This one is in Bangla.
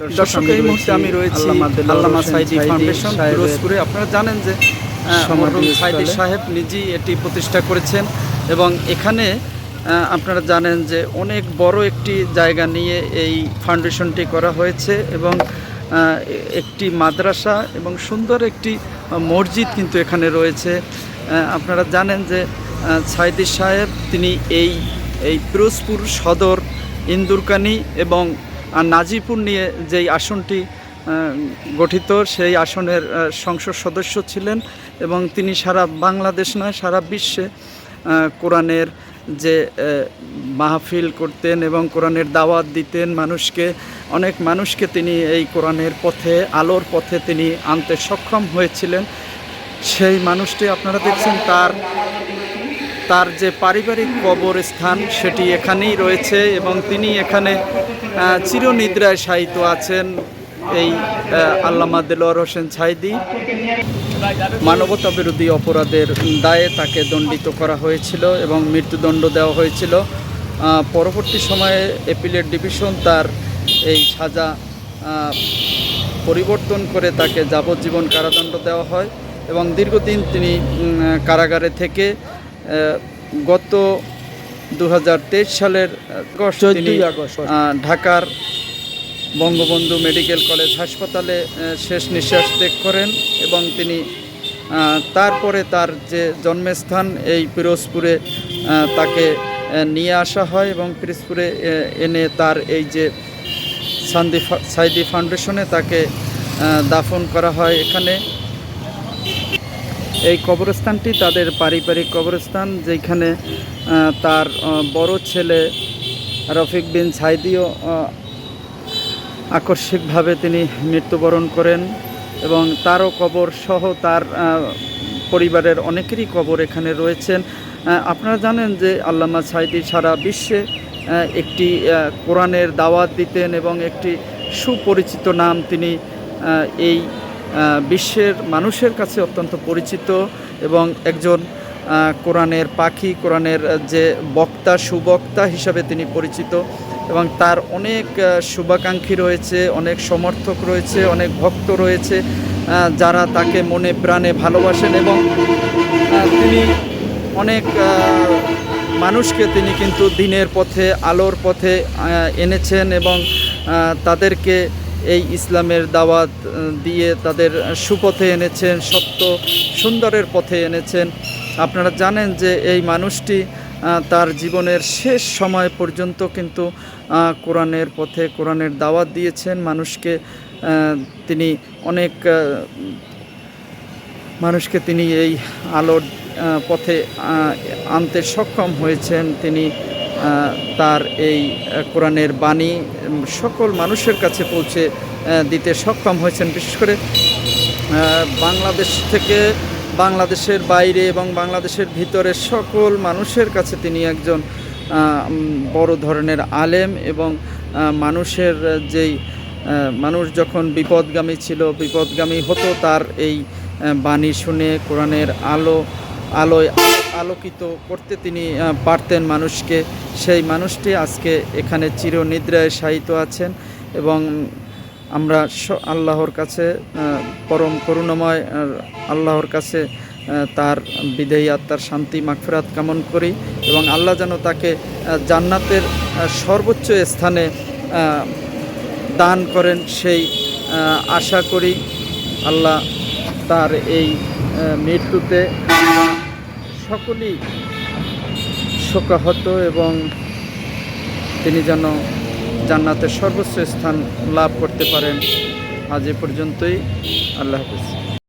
দর্শক এই মুহূর্তে আমি রয়েছি আল্লামা সাইদি ফাউন্ডেশন পিরোজপুরে। আপনারা জানেন যে মরহুম সাইদি সাহেব নিজেই এটি প্রতিষ্ঠা করেছেন এবং এখানে আপনারা জানেন যে অনেক বড় একটি জায়গা নিয়ে এই ফাউন্ডেশনটি করা হয়েছে এবং একটি মাদ্রাসা এবং সুন্দর একটি মসজিদ কিন্তু এখানে রয়েছে। আপনারা জানেন যে সাইদি সাহেব তিনি এই এই পিরোজপুর সদর ইন্দুরকানি এবং আর নাজিপুর নিয়ে যেই আসনটি গঠিত, সেই আসনের সংসদ সদস্য ছিলেন এবং তিনি সারা বাংলাদেশ নয়, সারা বিশ্বে কোরআনের যে মাহফিল করতেন এবং কোরআনের দাওয়াত দিতেন। মানুষকে, অনেক মানুষকে তিনি এই কোরআনের পথে, আলোর পথে তিনি আনতে সক্ষম হয়েছিলেন। সেই মানুষটি আপনারা দেখছেন, তার তার যে পারিবারিক কবরস্থান সেটি এখানেই রয়েছে এবং তিনি এখানে চিরনিদ্রায় শায়িত আছেন এই আল্লামা দেলোয়ার হোসেন ছাইদি। মানবতা বিরোধী অপরাধের দায়ে তাকে দণ্ডিত করা হয়েছিল এবং মৃত্যুদণ্ড দেওয়া হয়েছিল। পরবর্তী সময়ে এপিলের ডিভিশন তার এই সাজা পরিবর্তন করে তাকে যাবজ্জীবন কারাদণ্ড দেওয়া হয় এবং দীর্ঘদিন তিনি কারাগারে থেকে গত দু হাজার তেইশ সালের। ঢাকার বঙ্গবন্ধু মেডিকেল কলেজ হাসপাতালে শেষ নিঃশ্বাস ত্যাগ করেন এবং তিনি তারপরে তার যে জন্মস্থান এই পিরোজপুরে তাকে নিয়ে আসা হয় এবং পিরোজপুরে এনে তার এই যে সান্দি সাইদি ফাউন্ডেশনে তাকে দাফন করা হয় এখানে এই কবরস্থানটি তাদের পারিবারিক কবরস্থান, যেখানে তার বড় ছেলে রফিক বিন সাইদিও আকস্মিকভাবে তিনি মৃত্যুবরণ করেন এবং তারও কবর সহ তার পরিবারের অনেকেরই কবর এখানে রয়েছেন। আপনারা জানেন যে আল্লামা সাইদি সারা বিশ্বে একটি কোরআনের দাওয়াত দিতেন এবং একটি সুপরিচিত নাম তিনি এই বিশ্বের মানুষের কাছে অত্যন্ত পরিচিত এবং একজন কোরআনের পাখি, কোরআনের যে বক্তা, সুবক্তা হিসাবে তিনি পরিচিত এবং তার অনেক শুভাকাঙ্ক্ষী রয়েছে, অনেক সমর্থক রয়েছে, অনেক ভক্ত রয়েছে যারা তাকে মনে প্রাণে ভালোবাসেন এবং তিনি অনেক মানুষকে তিনি কিন্তু দিনের পথে, আলোর পথে এনেছেন এবং তাদেরকে এই ইসলামের দাওয়াত দিয়ে তাদের সুপথে এনেছেন, সত্য সুন্দরের পথে এনেছেন। আপনারা জানেন যে এই মানুষটি তার জীবনের শেষ সময় পর্যন্ত কিন্তু কোরআনের পথে, কোরআনের দাওয়াত দিয়েছেন। মানুষকে তিনি অনেক মানুষকে তিনি এই আলোর পথে আনতে সক্ষম হয়েছেন। তিনি তার এই কোরআনের বাণী সকল মানুষের কাছে পৌঁছে দিতে সক্ষম হয়েছেন। বিশেষ করে বাংলাদেশ থেকে বাংলাদেশের বাইরে এবং বাংলাদেশের ভিতরে সকল মানুষের কাছে তিনি একজন বড় ধরনের আলেম এবং মানুষের যেই মানুষ যখন বিপদগামী ছিল, বিপদগামী হতো তার এই বাণী শুনে কোরআনের আলো, আলোয় আলো- আলোকিত করতে তিনি পারতেন মানুষকে। সেই মানুষটি আজকে এখানে চিরনিদ্রায় শায়িত আছেন এবং আমরা আল্লাহর কাছে পরম করুণাময় আল্লাহর কাছে তার বিদেয়ী আত্মার শান্তি, মাগফিরাত কামন করি এবং আল্লাহ যেন তাকে জান্নাতের সর্বোচ্চ স্থানে দান করেন সেই আশা করি আল্লাহ তার এই মৃত্যুতে সকলেই শোকাহত এবং তিনি যেন জান্নাতের সর্বোচ্চ স্থান লাভ করতে পারেন, আজ এ পর্যন্তই। আল্লাহ হাফিজ।